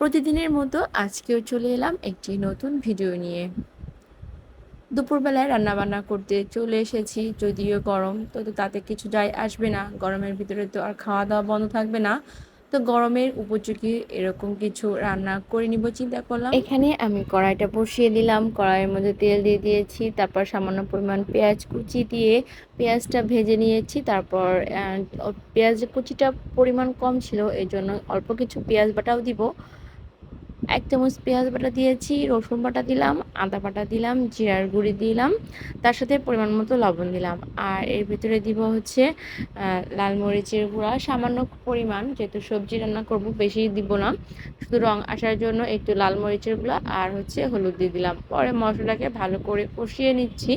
প্রতিদিনের মতো আজকেও চলে এলাম একটি নতুন ভিডিও নিয়ে। দুপুরবেলায় রান্নাবান্না করতে চলে এসেছি, যদিও গরম, তো তাতে কিছু যায় আসবে না। গরমের ভিতরে তো আর খাওয়া দাওয়া বন্ধ থাকবে না। তো গরমের উপযোগী এরকম কিছু রান্না করে নিব, চিন্তা করলাম। এখানে আমি কড়াইটা বসিয়ে দিলাম। কড়াইয়ের মধ্যে তেল দিয়ে দিয়েছি, তারপর সামান্য পরিমাণ পেঁয়াজ কুচি দিয়ে পেঁয়াজটা ভেজে নিয়েছি। তারপর পেঁয়াজ কুচিটা পরিমাণ কম ছিল এই জন্য অল্প কিছু পেঁয়াজ বাটাও দিব। এক চামচ পেঁয়াজ বাটা দিয়েছি, রসুন বাটা দিলাম, আদা বাটা দিলাম, জিরার গুঁড়ি দিলাম, তার সাথে পরিমাণ মতো লবণ দিলাম। আর এর ভিতরে দিব হচ্ছে লাল মরিচের গুঁড়া, সামান্য পরিমাণ, যেহেতু সবজি রান্না করব বেশি দিব না। শুধু রং আসার জন্য একটু লাল মরিচের গুঁড়া আর হচ্ছে হলুদ দিয়ে দিলাম। পরে মশলাটাকে ভালো করে কষিয়ে নিচ্ছি।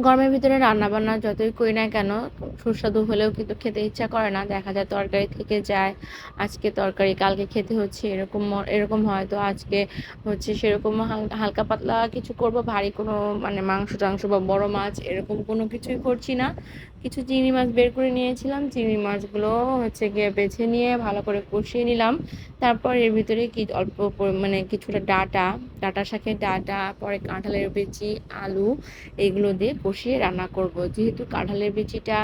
গরমের ভিতরে রান্না বান্না যতই করি না কেন, সুস্বাদু হলেও কিন্তু খেতে ইচ্ছা করে না। দেখা যায় তরকারি থেকে যায়, আজকে তরকারি, কালকে খেতে হচ্ছে এরকম এরকম হয়তো আজকে হচ্ছে সেরকম হাল- হালকা পাতলা কিছু করব, ভারী কোনো মানে মাংস টাংস বা বড় মাছ এরকম কোনো কিছুই করছি না। কিছু চিংড়ি মাছ বের করে নিয়েছিলাম, চিংড়ি মাছগুলো হচ্ছে গিয়ে বেছে নিয়ে ভালো করে কষিয়ে নিলাম। তারপর এর ভিতরে কি, অল্প মানে কিছুটা ডাটা ডাটা শাকের ডাটা, পরে কাঁঠালের বেচি, আলু, এগুলো দিয়ে কষিয়ে রান্না করব। যেহেতু কাঁঠালের বিচিটা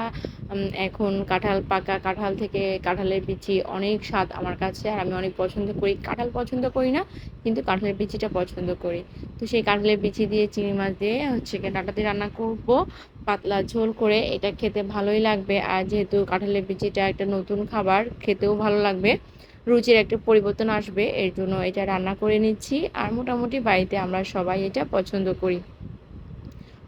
এখন কাঁঠাল পাকা কাঁঠাল থেকে কাঁঠালের বিচি অনেক স্বাদ আমার কাছে আর আমি অনেক পছন্দ করি। কাঁঠাল পছন্দ করি না, কিন্তু কাঁঠালের বিচিটা পছন্দ করি। তো সেই কাঁঠালের বিচি দিয়ে চিংড়ি মাছ দিয়ে হচ্ছে ডাটা দিয়ে রান্না করব। পাতলা ঝোল করে এটা খেতে ভালোই লাগবে। আর যেহেতু কাঁঠালের বিচিটা একটা নতুন খাবার, খেতেও ভালো লাগবে। রুচির একটা পরিবর্তন আসবে, এর জন্য এটা রান্না করে নিচ্ছি। আর মোটামুটি বাড়িতে আমরা সবাই এটা পছন্দ করি।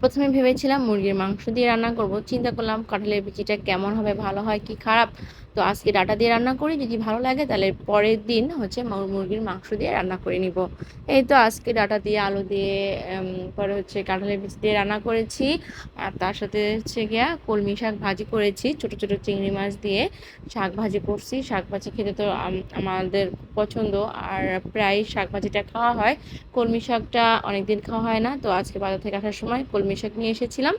প্রথমে ভেবেছিলাম মুরগির মাংস দিয়ে রান্না করব। চিন্তা করলাম কাঁঠালের বিচিটা কেমন হবে, ভালো হয় কি খারাপ? তো আজকে ডাটা দিয়ে রান্না করি, যদি ভালো লাগে তাহলে পরের দিন হচ্ছে মুরগির মাংস দিয়ে রান্না করে নিব। এই তো আজকে ডাটা দিয়ে, আলু দিয়ে পরে হচ্ছে কাঁঠালের বিচি দিয়ে রান্না করেছি। আর তার সাথে হচ্ছে গিয়া কলমি শাক ভাজি করেছি, ছোট ছোট চিংড়ি মাছ দিয়ে শাক ভাজি করছি। শাক ভাজি খেতে তো আমাদের পছন্দ। আর প্রায় শাক ভাজিটা খাওয়া হয়। কলমি শাকটা অনেকদিন খাওয়া হয় না, তো আজকে বাজার থেকে আসার সময় কলমি শাক নিয়ে এসেছিলাম।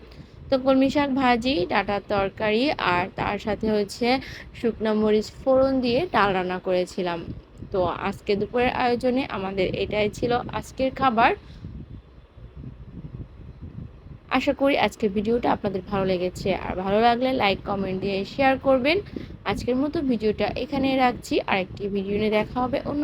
তো কলমি শাক, ভাজি ডাটার তরকারি আর তার সাথে হচ্ছে শুকনো মরিচ ফোড়ন দিয়ে ডাল রান্না করেছিলাম। তো আজকে দুপুরের আয়োজনে আমাদের এটাই ছিল আজকের খাবার। আশা করি আজকের ভিডিওটা আপনাদের ভালো লেগেছে। আর ভালো লাগলে লাইক, কমেন্ট দিয়ে শেয়ার করবেন। আজকের মতো ভিডিওটা এখানে রাখছি। আরেকটি ভিডিও নিয়ে দেখা হবে অন্য